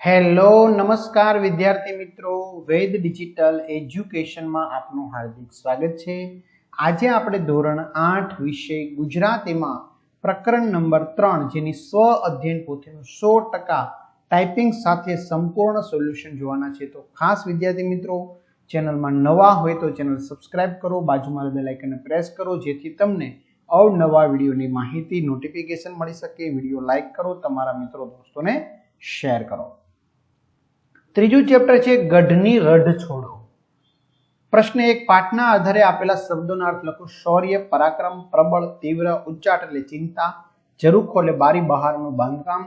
Hello, નમસ્કાર વિદ્યાર્થી મિત્રો. વેદ ડિજિટલ એજ્યુકેશનમાં આપનું હાર્દિક સ્વાગત છે. આજે આપણે ધોરણ આઠ વિષય ગુજરાતીમાં પ્રકરણ નંબર ત્રણ, જેની સ્વ અધ્યયન પોથીનું સો ટકા ટાઈપિંગ સાથે સંપૂર્ણ સોલ્યુશન જોવાના છે. તો ખાસ વિદ્યાર્થી મિત્રો, ચેનલમાં નવા હોય તો ચેનલ સબસ્ક્રાઇબ કરો, બાજુમાં બેલ આઇકનને પ્રેસ કરો, જેથી તમને અવનવા વિડીયોની માહિતી, નોટિફિકેશન મળી શકે. વીડિયો લાઇક કરો, તમારા મિત્રો, દોસ્તોને શેર કરો. ત્રીજું ચેપ્ટર છે ગઢની રઢ છોડો. પ્રશ્ન એક, પાઠના આધારે આપેલા શબ્દોના અર્થ લખો. શૌર્ય, પરાક્રમ, પ્રબળ, તીવ્ર, ઉચ્ચાટ એટલે ચિંતા, જરૂખો એટલે બારી, બહારનું બાંધકામ,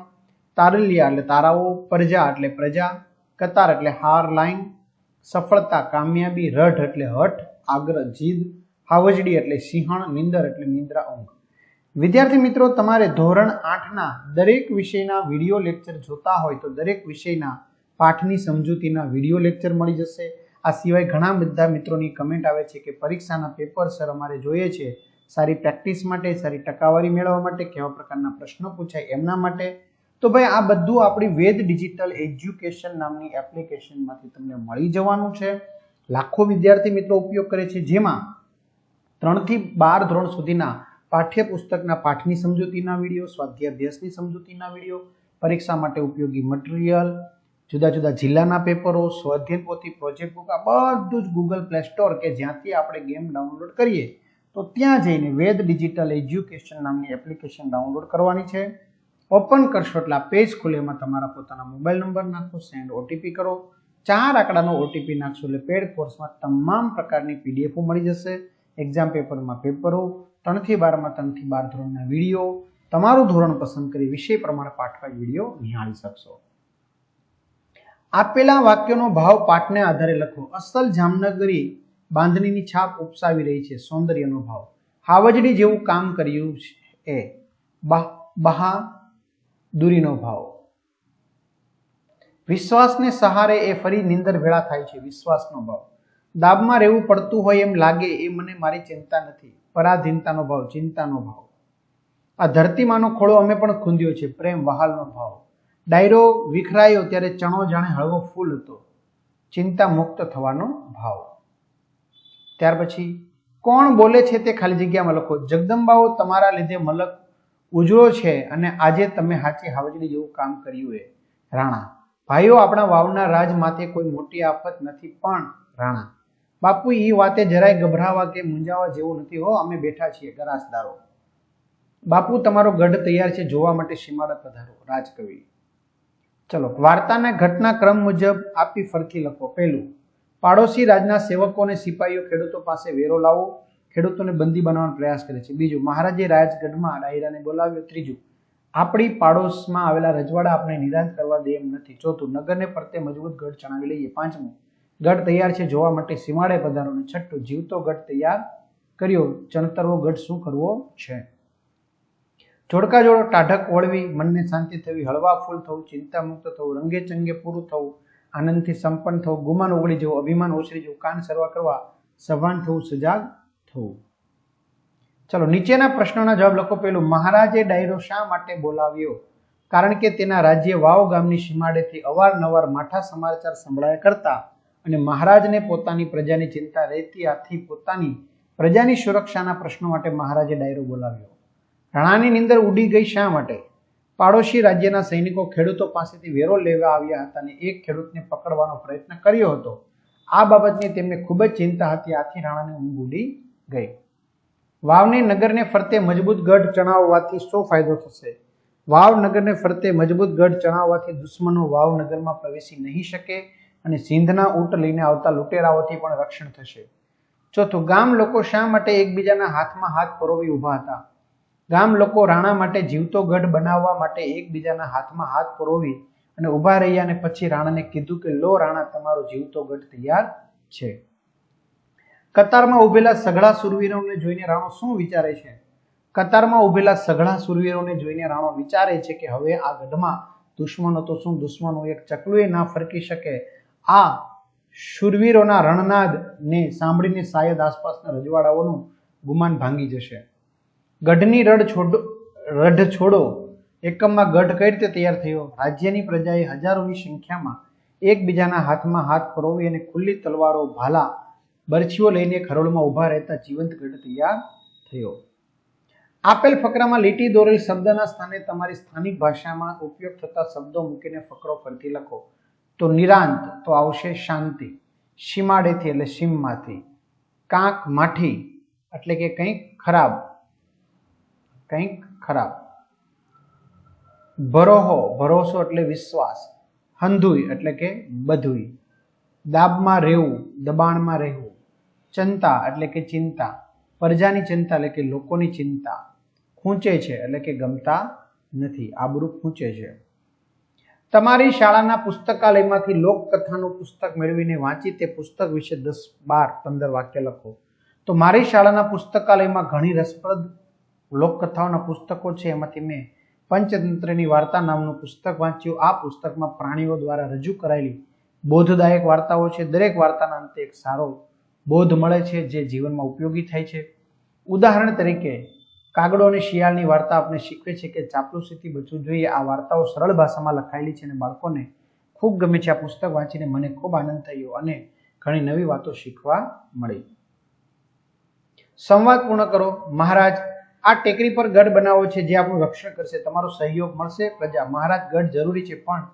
તારલિયા એટલે તારાઓ, પ્રજા એટલે પ્રજા, કતાર એટલે હાર લાઈન, સફળતા, કામયાબી, રઢ એટલે હઠ, આગ્રહ, જીદ, હાવજડી એટલે સિંહણ, નિંદર એટલે નિંદ્રા, ઊંઘ. વિદ્યાર્થી મિત્રો, તમારે ધોરણ આઠના દરેક વિષયના વીડિયો લેક્ચર જોતા હોય તો દરેક વિષયના પાઠની સમજૂતીના વીડિયો લેક્ચર મળી જશે. આ સિવાય ઘણા બધા મિત્રોની કમેન્ટ આવે છે કે પરીક્ષાના પેપર સર અમારે જોઈએ છે. સારી પ્રેક્ટિસ માટે, સારી ટકાવારી મેળવવા માટે કેવા પ્રકારના પ્રશ્નો પૂછાય એમના માટે. તો ભાઈ, આ બધું આપણી વેદ ડિજિટલ એજ્યુકેશન નામની એપ્લિકેશનમાંથી તમને મળી જવાનું છે. લાખો વિદ્યાર્થી મિત્રો ઉપયોગ કરે છે. જેમાં ત્રણથી બાર ધોરણ સુધીના પાઠ્યપુસ્તકના પાઠની સમજૂતીના વીડિયો, સ્વાધ્યાય અભ્યાસની સમજૂતીના વીડિયો, પરીક્ષા માટે ઉપયોગી મટીરિયલ જુદા જુદા જિલ્લાના પેપરો સ્વાધ્યાય પોથી પ્રોજેક્ટ બુક આ બધું જ ગૂગલ પ્લે સ્ટોર કે જ્યાંથી આપણે ગેમ ડાઉનલોડ કરીએ, તો ત્યાં જઈને વેદ ડિજિટલ એજ્યુકેશન નામની એપ્લિકેશન ડાઉનલોડ કરવાની છે. ઓપન કરશો એટલે આ પેજ ખુલે, એમાં તમારા પોતાના મોબાઈલ નંબર નાખો સેન્ડ ઓટીપી કરો. ચાર આંકડાનો ઓટીપી નાખશો એટલે પેડ કોર્સમાં તમામ પ્રકારની પીડીએફો મળી જશે. એક્ઝામ પેપરમાં પેપરો, ત્રણથી બારમાં ત્રણથી બાર ધોરણના વીડિયો. તમારું ધોરણ પસંદ કરી વિષય પ્રમાણે પાઠવાય વીડિયો નિહાળી શકશો. આપેલા વાક્યનો ભાવ પાઠને આધારે લખો. અસલ જામનગરી બાંધણીની છાપ ઉપસાવી રહી છે સૌંદર્યનો ભાવ. હાવજડી જેવું કામ કર્યું છે એ બહાદુરીનો ભાવ. વિશ્વાસને સહારે એ ફરી નિંદર ભેળા થાય છે વિશ્વાસનો ભાવ. દાબમાં રહેવું પડતું હોય એમ લાગે એ મને મારી ચિંતા નથી. પરાધીનતાનો ભાવ, ચિંતાનો ભાવ. આ ધરતીમાંનો ખોળો અમે પણ ખૂંદ્યો છે, પ્રેમ, વહાલનો ભાવ. ડાયરો વિખરાયો ત્યારે ચણો જાણે હળવો ફૂલ હતો. ચિંતા મુક્ત થવાનો ભાવ. ત્યાર પછી કોણ બોલે છે તે ખાલી જગ્યામાં લખો, જગદંબાઓ, તમારા લીધે મલક ઉજળો છે અને આજે તમે હાચી હાવજડી જેવું કામ કર્યું એ. રાણા. ભાઈઓ, આપણા વાવના રાજ માથે કોઈ મોટી આફત નથી પણ, રાણા. બાપુ એ વાતે જરાય ગભરાવા કે મૂંઝાવા જેવું નથી હો, અમે બેઠા છીએ ગરાસદારો. બાપુ, તમારો ગઢ તૈયાર છે, જોવા માટે સીમાડા પધારો, રાજકવિ ચલો, વાર્તાના ઘટનાક્રમ મુજબ આપી ફરકી લખો. પહેલું, પાડોશી રાજના સેવકો અને સિપાહીઓ ખેડૂતો પાસે વેરો લાવો, ખેડૂતોને બંદી બનાવવાનો પ્રયાસ કરે છે. બીજું, મહારાજે રાજગઢમાં ડાયરાને બોલાવ્યો. ત્રીજું, આપણી પાડોશમાં આવેલા રજવાડા આપણે નિરાશ કરવા દે એમ નથી. ચોથું, નગરને ફરતે મજબૂત ગઢ ચણાવી લઈએ. પાંચમું, ગઢ તૈયાર છે જોવા માટે સીમાડે પધારો. અને છઠ્ઠું, જીવતો ગઢ તૈયાર કર્યો. ચણતરવો ગઢ શું કરવો છે? જોડકા જોડો ટાઢક વળવી મનને શાંતિ થવી, હળવા ફૂલ થવું ચિંતા મુક્ત થવું, રંગે ચંગે પૂરું થવું, આનંદથી સંપન્ન થવું, ગુમાન ઓગળી જવું, અભિમાન ઓછરી જવું, કાન સરવા કરવા, સભાન થવું, સજાગ થવું. ચલો, નીચેના પ્રશ્નોના જવાબ લખો પેલું મહારાજે ડાયરો શા માટે બોલાવ્યો? કારણ કે તેના રાજ્ય વાવ ગામની સીમાડેથી અવારનવાર માઠા સમાચાર સંભળાયા કરતા અને મહારાજને પોતાની પ્રજાની ચિંતા રહેતી આથી પોતાની પ્રજાની સુરક્ષાના પ્રશ્નો માટે મહારાજે ડાયરો બોલાવ્યો. રાણાની નીંદર ઉડી ગઈ શા માટે? પાડોશી રાજ્યના સૈનિકો ખેડૂતો પાસેથી વેરો લેવા આવ્યા હતા અને એક ખેડૂતને પકડવાનો પ્રયત્ન કર્યો હતો. આ બાબતની તેમને ખૂબ જ ચિંતા હતી. આથી રાણાને ઊંઘ ઉડી ગઈ. વાવને નગરને ફરતે મજબૂત ગઢ ચણાવવાથી શું ફાયદો થશે? વાવ નગરને ફરતે મજબૂત ગઢ ચણાવવાથી દુશ્મનો વાવ નગરમાં પ્રવેશી નહીં શકે અને સિંધના ઊંટ લઈને આવતા લુટેરાઓથી પણ રક્ષણ થશે. ચોથું, ગામ લોકો શા માટે એકબીજાના હાથમાં હાથ પરોવી ઊભા હતા? ગામ લોકો રાણા માટે જીવતો ગઢ બનાવવા માટે એકબીજાના હાથમાં હાથ પરોવી અને ઊભા રહ્યા અને પછી રાણાને કીધું કે, લો રાણા, તમારો જીવતો ગઢ તૈયાર છે. કતારમાં ઉભેલા સઘળા સુરવીરોને જોઈને રાણો શું વિચારે છે? કતારમાં ઉભેલા સઘળા સુરવીરોને જોઈને રાણો વિચારે છે કે, હવે આ ગઢમાં દુશ્મનો તો શું? દુશ્મનો એક ચકલુએ ના ફરકી શકે. આ શુરવીરોના રણનાદ ને સાંભળીને શાયદ આસપાસના રજવાડાઓનું ગુમાન ભાંગી જશે. ગઢની રડ છોડો, રઢ છોડો. એકમમાં ગઢ કઈ રીતે તૈયાર થયો. રાજ્યની પ્રજાએ હજારોની સંખ્યામાં એકબીજાના હાથમાં હાથ પરોવી અને ખુલ્લી તલવારો, ભાલા, બરછીઓ લઈને ખરોળમાં ઊભા રહેતા જીવંત ગઢ તૈયાર થયો. આપેલ ફકરામાં લીટી દોરેલ શબ્દના સ્થાને તમારી સ્થાનિક ભાષામાં ઉપયોગ થતા શબ્દો મૂકીને ફકરો ફરીથી લખો. તો નિરાંત, તો આવશે શાંતિ. સીમાડેથી એટલે સીમમાંથી. કાંક માઠી, એટલે કે કંઈક ખરાબ. કંઈક ખરાબ. ભરોહો, ભરોસો એટલે વિશ્વાસ. હંધુય એટલે કે બધુઈ દાબમાં રહેવું, દબાણમાં રહેવું. ચિંતા એટલે કે ચિંતા. પ્રજાની ચિંતા એટલે કે લોકોની ચિંતા. ખૂંચે છે એટલે કે ગમતા નથી, આબરૂ ખૂંચે છે. તમારી શાળાના પુસ્તકાલયમાંથી લોકકથાનું પુસ્તક મેળવીને વાંચી તે પુસ્તક વિશે દસ બાર, પંદર વાક્ય લખો. તો મારી શાળાના પુસ્તકાલયમાં ઘણી રસપ્રદ લોકકથાઓના પુસ્તકો છે. એમાંથી મેં પંચતંત્રની વાર્તા નામનું પુસ્તક વાંચ્યું. આ પુસ્તકમાં પ્રાણીઓ દ્વારા રજૂ કરાયેલી બોધદાયક વાર્તાઓ છે. દરેક વાર્તાના અંતે એક સારો બોધ મળે છે, જે જીવનમાં ઉપયોગી થાય છે. ઉદાહરણ તરીકે, કાગડો અને શિયાળની વાર્તા આપણે શીખવે છે કે ચાપલુસીથી બચવું જોઈએ. આ વાર્તાઓ સરળ ભાષામાં લખાયેલી છે અને બાળકોને ખૂબ ગમે છે આ પુસ્તક વાંચીને. મને ખૂબ આનંદ થયો અને ઘણી નવી વાતો શીખવા મળી. સંવાદ પૂર્ણ કરો. મહારાજ આ ટેકરી પર ગઢ બનાવો છે, જે આપણું રક્ષણ કરશે, તમારો સહયોગ મળશે. પ્રજા, મહારાજ, ગઢ જરૂરી છે, પણ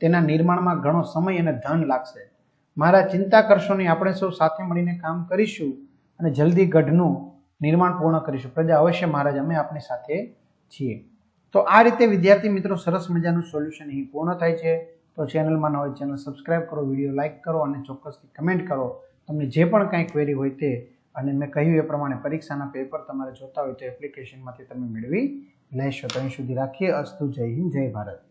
તેના નિર્માણમાં ઘણો સમય અને ધન લાગશે. મહારાજ, ચિંતા કરશો નહીં, આપણે સૌ સાથે મળીને કામ કરીશું અને જલ્દી ગઢનું નિર્માણ પૂર્ણ કરીશું. પ્રજા, અવશ્ય મહારાજ, અમે આપની સાથે છીએ. તો આ રીતે, વિદ્યાર્થી મિત્રો, સરસ મજાનું સોલ્યુશન અહીં પૂર્ણ થાય છે. તો ચેનલમાં ન હોય ચેનલ સબસ્ક્રાઇબ કરો, વીડિયો લાઇક કરો અને ચોક્કસથી કમેન્ટ કરો. તમને જે પણ કાંઈ ક્વેરી હોય તે અને મેં કહ્યું એ પ્રમાણે પરીક્ષાના પેપર તમારે જોતા હોય તો એપ્લિકેશનમાંથી તમે મેળવી લેશો. તો અહીં સુધી રાખીએ. અસ્તુ જય હિન્દ, જય ભારત.